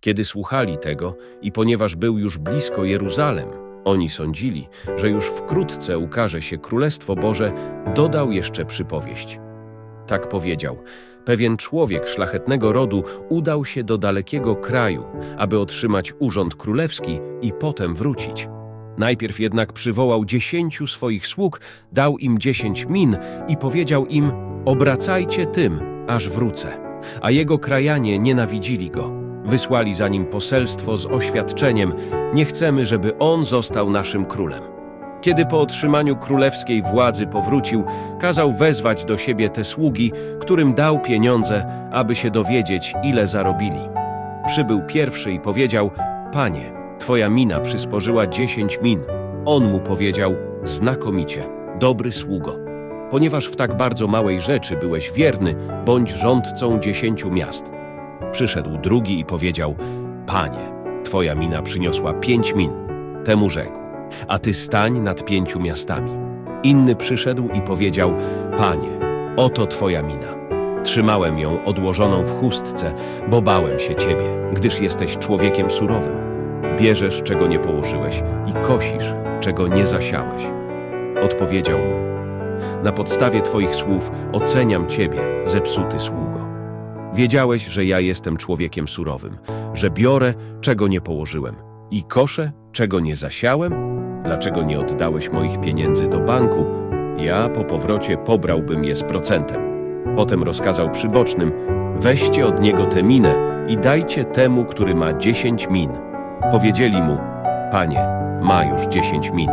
Kiedy słuchali tego i ponieważ był już blisko Jeruzalem, oni sądzili, że już wkrótce ukaże się Królestwo Boże, dodał jeszcze przypowieść. Tak powiedział. Pewien człowiek szlachetnego rodu udał się do dalekiego kraju, aby otrzymać urząd królewski i potem wrócić. Najpierw jednak przywołał dziesięciu swoich sług, dał im dziesięć min i powiedział im: Obracajcie tym, aż wrócę. A jego krajanie nienawidzili go. Wysłali za nim poselstwo z oświadczeniem: Nie chcemy, żeby on został naszym królem. Kiedy po otrzymaniu królewskiej władzy powrócił, kazał wezwać do siebie te sługi, którym dał pieniądze, aby się dowiedzieć, ile zarobili. Przybył pierwszy i powiedział: Panie, twoja mina przysporzyła dziesięć min. On mu powiedział: Znakomicie, dobry sługo. Ponieważ w tak bardzo małej rzeczy byłeś wierny, bądź rządcą dziesięciu miast. Przyszedł drugi i powiedział: Panie, twoja mina przyniosła pięć min. Temu rzekł: A ty stań nad pięciu miastami. Inny przyszedł i powiedział: Panie, oto twoja mina. Trzymałem ją odłożoną w chustce, bo bałem się ciebie, gdyż jesteś człowiekiem surowym. Bierzesz, czego nie położyłeś i kosisz, czego nie zasiałeś. Odpowiedział mu: Na podstawie twoich słów oceniam ciebie, zepsuty sługo. Wiedziałeś, że ja jestem człowiekiem surowym, że biorę, czego nie położyłem i koszę, czego nie zasiałem? Dlaczego nie oddałeś moich pieniędzy do banku? Ja po powrocie pobrałbym je z procentem. Potem rozkazał przybocznym: Weźcie od niego tę minę i dajcie temu, który ma dziesięć min. Powiedzieli mu: Panie, ma już dziesięć min.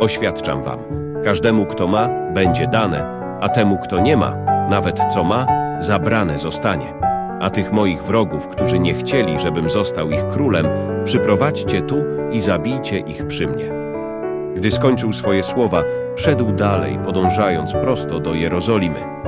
Oświadczam wam: każdemu, kto ma, będzie dane, a temu, kto nie ma, nawet co ma, zabrane zostanie. A tych moich wrogów, którzy nie chcieli, żebym został ich królem, przyprowadźcie tu i zabijcie ich przy mnie. Gdy skończył swoje słowa, szedł dalej, podążając prosto do Jerozolimy.